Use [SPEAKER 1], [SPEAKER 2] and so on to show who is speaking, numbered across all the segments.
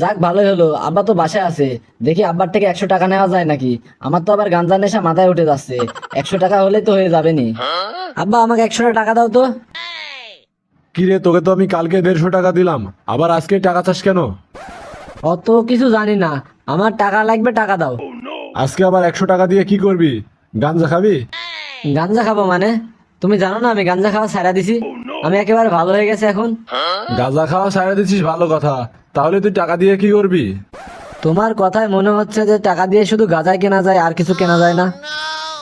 [SPEAKER 1] যাক ভালোই হলো। আব্বা তো বাসায় আছে। দেখি আব্বার থেকে একশো টাকা নেওয়া যায় নাকি? আমার তো আবার গাঞ্জা নেশা মাথায় উঠে যাচ্ছে। একশো টাকা হলে তো হয়ে যাবে নি আব্বা আমাকে একশো টাকা দাও তো।
[SPEAKER 2] কিরে তোকে তো আমি কালকে দেড়শো টাকা দিলাম। আবার আজকে টাকা চাস কেন?
[SPEAKER 1] অত কিছু জানি না। আমার টাকা লাগবে টাকা দাও।
[SPEAKER 2] আজকে আবার একশো টাকা দিয়ে কি করবি? গাঞ্জা খাবি?
[SPEAKER 1] গাঞ্জা খাব মানে? তুমি জানো না আমি গাঞ্জা খাওয়া ছাড়া দিছি? আমি একেবারে ভালো হয়ে গেছে এখন।
[SPEAKER 2] গাঁজা খাওয়া সারা দিচ্ছিস ভালো কথা। তাহলে তুই টাকা দিয়ে কি করবি?
[SPEAKER 1] তোমার কথায় মনে হচ্ছে যে টাকা দিয়ে শুধু গাঁজাই কেনা যায় আর কিছু কেনা যায় না।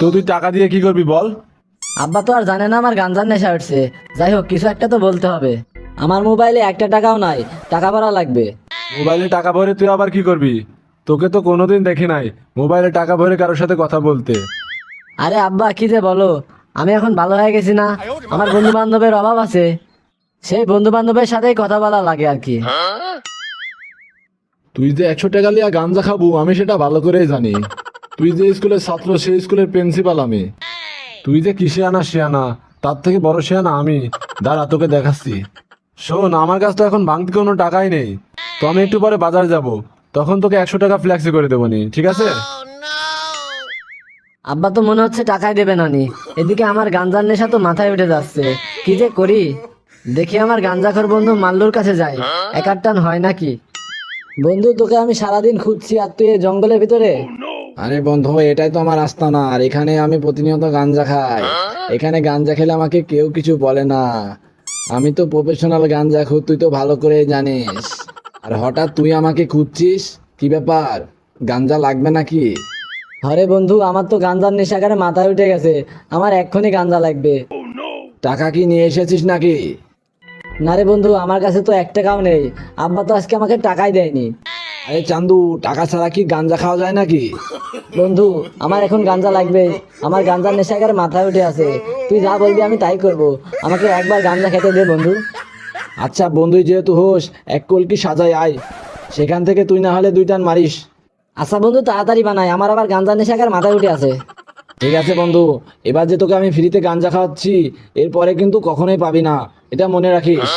[SPEAKER 2] তো তুই টাকা দিয়ে কি করবি বল?
[SPEAKER 1] আব্বা তো আর জানে না আমার গাঞ্জার নেশা উঠছে। যাই হোক কিছু একটা তো বলতে হবে। আমার মোবাইলে একটা টাকাও নাই টাকা ভরা লাগবে।
[SPEAKER 2] মোবাইলে টাকা ভরে তুই আবার কি করবি? তোকে তো কোনোদিন দেখি নাই মোবাইলে টাকা ভরে কারোর সাথে কথা বলতে।
[SPEAKER 1] আরে আব্বা কি যে বলো? আমি এখন ভালো হয়ে গেছি না। আমার বন্ধু বান্ধবের অভাব আছে। সেই বন্ধু বান্ধবের সাথেই কথা বলা লাগে আর কি।
[SPEAKER 2] তুই যে একশো টাকা লিয়া গাঞ্জা খাব, আমি সেটা ভালো করেই জানি। তুই যে স্কুলের ছাত্র, সেই স্কুলের প্রিন্সিপাল আমি। তুই যে কিসে আনা আনা, তার থেকে বড় আনা আমি। দাঁড়া, তোকে দেখাচ্ছি। শোন, আমার কাছে তো এখন ভাঙতে কোনো টাকাই নেই। তো আমি একটু পরে বাজার যাব। তখন তোকে একশো টাকা ফ্ল্যাক্সি করে দেবো নি, ঠিক আছে?
[SPEAKER 1] আব্বা তো মনে হচ্ছে টাকাই দেবে নানি এদিকে আমার গাঞ্জার নেশা তো মাথায় উঠে যাচ্ছে। কি যে করি? দেখি আমার গাঞ্জাখর বন্ধু মাল্লুর কাছে যাই একার টান হয় নাকি? বন্ধু, তোকে আমি সারাদিন খুঁজছি, আর তুই এই জঙ্গলের ভিতরে?
[SPEAKER 3] আরে বন্ধু, এটাই তো আমার আস্তানা আর এখানে আমি প্রতিনিয়ত গাঞ্জা খাই। এখানে গাঞ্জা খেলে আমাকে কেউ কিছু বলে না। আমি তো প্রফেশনাল গাঞ্জা খুব তুই তো ভালো করে জানিস। আর হঠাৎ তুই আমাকে খুঁজছিস? কি ব্যাপার? গাঞ্জা লাগবে নাকি?
[SPEAKER 1] আরে বন্ধু, আমার তো গাঞ্জার নেশা নেশাকারে মাথায় উঠে গেছে। আমার এক্ষুনি গাঞ্জা লাগবে।
[SPEAKER 3] টাকা কি নিয়ে এসেছিস নাকি?
[SPEAKER 1] না রে বন্ধু, আমার কাছে তো এক টাকাও নেই। আব্বা তো আজকে আমাকে টাকাই দেয়নি।
[SPEAKER 3] আরে চান্দু, টাকা ছাড়া কি গাঞ্জা খাওয়া যায় নাকি?
[SPEAKER 1] বন্ধু, আমার এখন গাঞ্জা লাগবে। আমার গাঞ্জার নেশাকারে মাথায় উঠে আছে। তুই যা বলবি আমি তাই করব। আমাকে একবার গাঞ্জা খেতে দে বন্ধু।
[SPEAKER 3] আচ্ছা বন্ধু, যেহেতু হোস, এক কলকি সাজাই আয়। সেখান থেকে তুই না হলে দুই টান মারিস।
[SPEAKER 1] আচ্ছা বন্ধু, তাড়াতাড়ি বানাই। আমার আবার গাঞ্জার নেশাকার মাথায় উঠে আছে।
[SPEAKER 3] ঠিক আছে বন্ধু, এবার যে তোকে আমি ফ্রিতে গাঞ্জা খাওয়াচ্ছি, এরপরে কিন্তু কখনোই পাবি না। এটা মনে রাখিস।